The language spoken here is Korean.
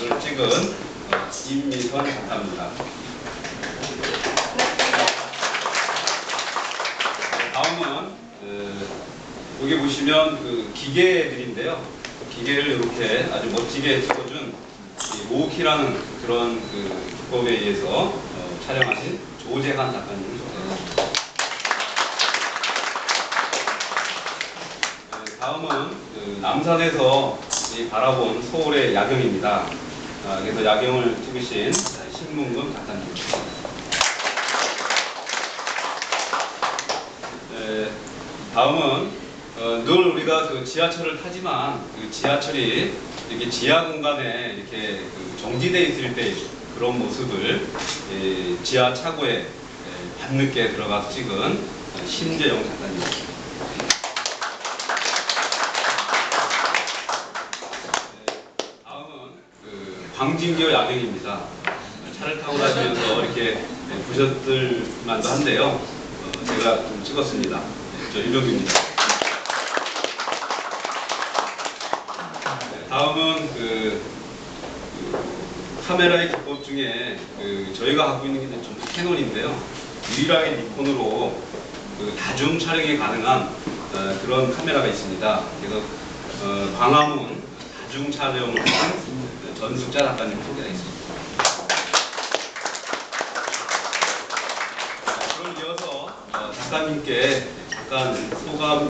를 찍은 어, 임미선 작가입니다. 네, 다음은 그, 여기 보시면 그 기계들인데요. 기계를 이렇게 아주 멋지게 찍어준 이 모키라는 그런 그 기법에 의해서 어, 촬영하신 조재한 작가님을 소개합니다. 네, 다음은 그 남산에서 이 바라본 서울의 야경입니다. 아, 그래서 야경을 찍으신 신문금 작가님입니다. 네, 다음은 어, 늘 우리가 그 지하철을 타지만 그 지하철이 이렇게 지하 공간에 이렇게 그 정지돼 있을 때 그런 모습을 예, 지하 차고에 예, 밤늦게 들어가서 찍은 신재영 작가님입니다. 네, 다음은 그 광진교 야경입니다. 차를 타고 다니면서 이렇게 네, 보셨을 만도 한데요. 어, 제가 좀 찍었습니다. 네, 저 일병입니다. 네, 다음은 그, 그 카메라의 기법 중에 그 저희가 갖고 있는 게 전부 캐논인데요. 유일하게 니콘으로 그 다중 촬영이 가능한 어, 그런 카메라가 있습니다. 그래서 어, 광화문 다중 촬영을 한 전숙자 작가님 소개하겠습니다. 자, 그럼 이어서 어, 작가님께 잠깐 소감